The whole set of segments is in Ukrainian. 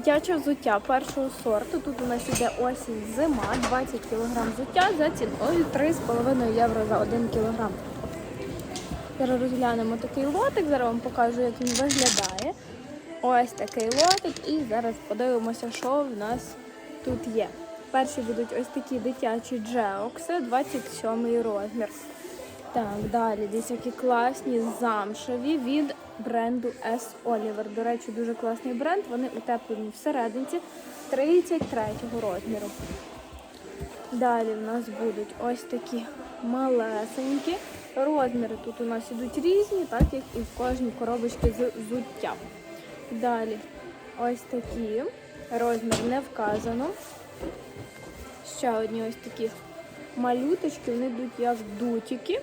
Дитяче взуття першого сорту. Тут у нас іде осінь зима, 20 кг взуття за ціною 3,5 євро за 1 кг. Зараз розглянемо такий лотик, зараз вам покажу, як він виглядає. Ось такий лотик, і зараз подивимося, що в нас тут є. Перші будуть ось такі дитячі джеокси, 27 розмір. Так, далі десь які класні замшеві від бренду S. Oliver. До речі, дуже класний бренд. Вони утеплені всерединці 33 розміру. Далі в нас будуть ось такі малесенькі. Розміри тут у нас ідуть різні, так як і в кожній коробочці з взуття. Далі ось такі. Розмір не вказано. Ще одні ось такі малюточки, вони йдуть як дутики.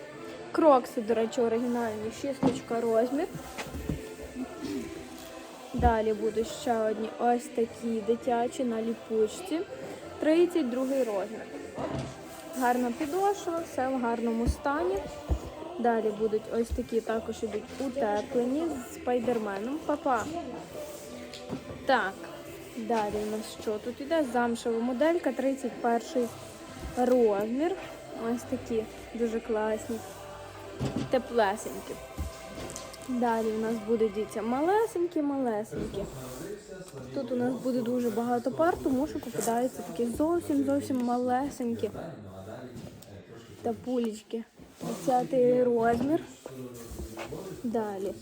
Крокси, до речі, оригінальні, шісточка розмір. Далі будуть ще одні ось такі дитячі на ліпучці. 32 розмір. Гарна підошва, все в гарному стані. Далі будуть ось такі також ідуть утеплені з спайдерменом. Папа. Так, далі у нас що тут іде? Замшева моделька, 31 розмір. Ось такі дуже класні, теплесенькі. Далі у нас буде діти малесенькі, малесенькі. Тут у нас буде дуже багато пар, тому що попадаються такі зовсім зовсім малесенькі та пулічки. Десятий розмір. Далі.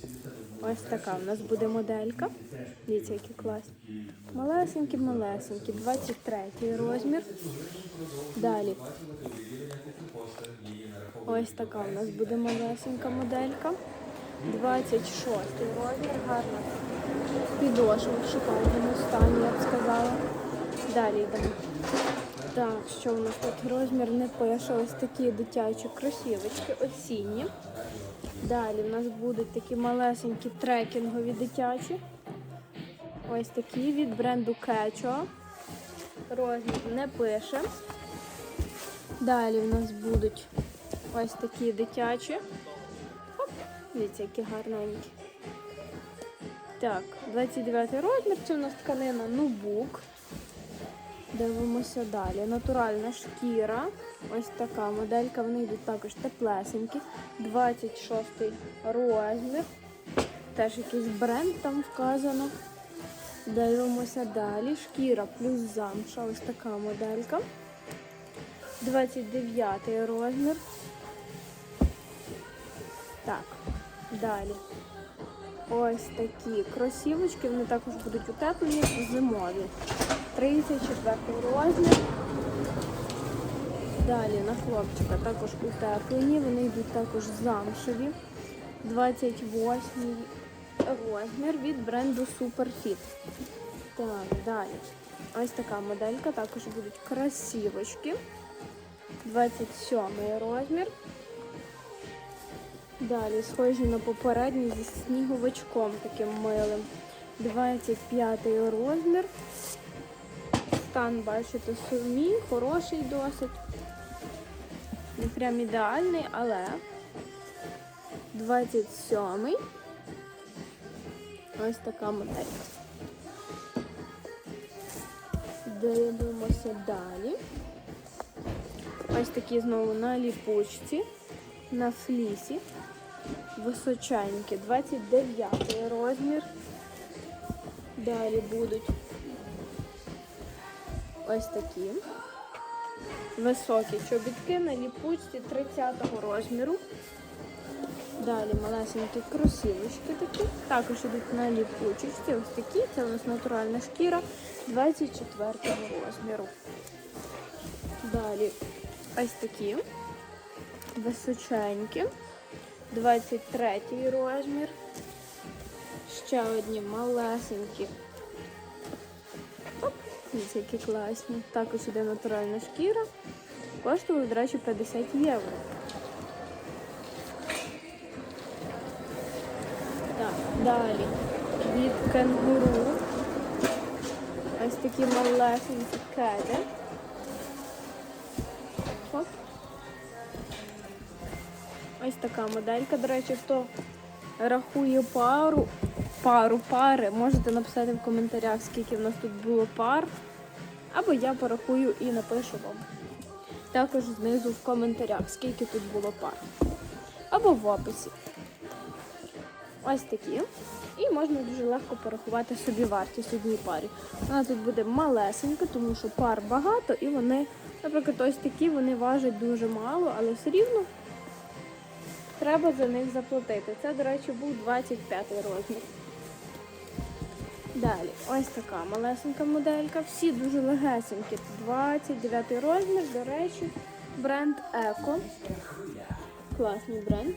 Ось така у нас буде моделька. Дивіться, які класні. Малесенькі, малесенькі. 23 розмір. Далі. Ось така у нас буде малесенька моделька. 26 розмір, гарна. Підошва в шикарному стані, я б сказала. Далі йдемо. Так, що у нас тут розмір не пише. Ось такі дитячі кросівочки осінні. Далі в нас будуть такі малесенькі трекінгові дитячі. Ось такі від бренду Кетчо. Розмір не пише. Далі в нас будуть ось такі дитячі. Дивіться, які гарненькі. Так, 29 розмір, це у нас тканина Нубук. Дивимося далі. Натуральна шкіра. Ось така моделька. Вони йдуть також теплесенькі. 26 розмір. Теж якийсь бренд там вказано. Дивимося далі. Шкіра плюс замша. Ось така моделька. 29 розмір. Так, далі. Ось такі кросівочки, вони також будуть утеплені зимові. 34 розмір. Далі на хлопчика також утеплені, вони йдуть також замшеві. 28 розмір від бренду Superfit. Так, далі. Ось така моделька, також будуть красивочки. 27 розмір. Далі схожі на попередній зі сніговичком таким милим. 25 розмір. Стан, бачите, сумій, хороший досить. Не прям ідеальний, але 27-й. Ось така моделька. Дивимося далі. Ось такі знову на ліпучці, на флісі. Височенькі, 29 розмір. Далі будуть ось такі. Високі чобітки на ліпучці 30 розміру. Далі малесенькі кросівочки такі. Також йдуть на ліпучечці. Ось такі. Це у нас натуральна шкіра 24 розміру. Далі ось такі. Височенькі. 23 розмір. Ще одні малесенькі. Дивіться, які класні. Також іде натуральна шкіра. Коштує, до речі, 50 євро. Так, далі. Від кенгуру. Ось такі малесенькі кеди. Ось така моделька. До речі, хто рахує пару, пару пари. Можете написати в коментарях, скільки в нас тут було пар. Або я порахую і напишу вам. Також знизу в коментарях, скільки тут було пар. Або в описі. Ось такі. І можна дуже легко порахувати собі вартість одній парі. Вона тут буде малесенька, тому що пар багато, і вони, наприклад, ось такі вони важать дуже мало, але все рівно треба за них заплатити. Це, до речі, був 25 розмір. Далі, ось така малесенька моделька. Всі дуже легесенькі. 29 розмір, до речі, бренд Еко. Класний бренд.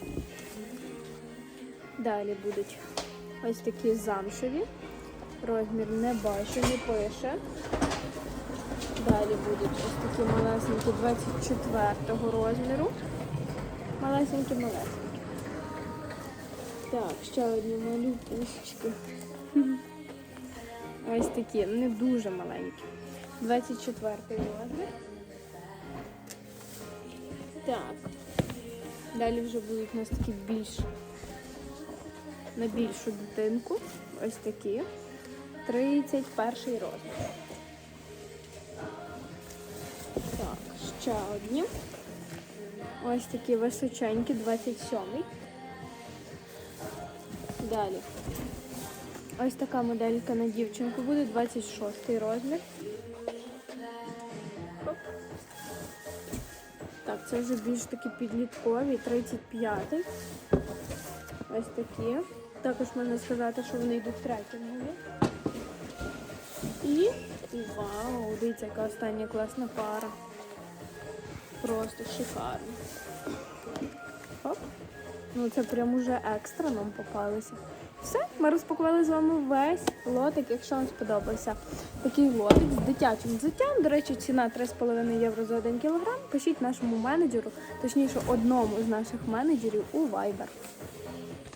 Далі будуть ось такі замшеві. Розмір не бачу, не пише. Далі будуть ось такі малесенькі 24 розміру. Малесенькі, малесенькі. Так, ще одні малі пусечки. Ось такі, не дуже маленькі. 24 розмір. Так. Далі вже будуть у нас такі більш на більшу дитинку. Ось такі. 31 розмір. Так, ще одні. Ось такі височенькі, 27. Далі. Ось така моделька на дівчинку буде 26 розмір. Так, це вже більш такі підліткові, 35. Ось такі. Також можна сказати, що вони йдуть трекінгові. І вау, дивіться, яка остання класна пара. Просто шикарно. Хоп. Ну це прям уже екстра нам попалося. Все, ми розпакували з вами весь лотик, якщо вам сподобався такий лотик з дитячим взуттям. До речі, ціна 3,5 євро за 1 кілограм. Пишіть нашому менеджеру, точніше одному з наших менеджерів у Viber.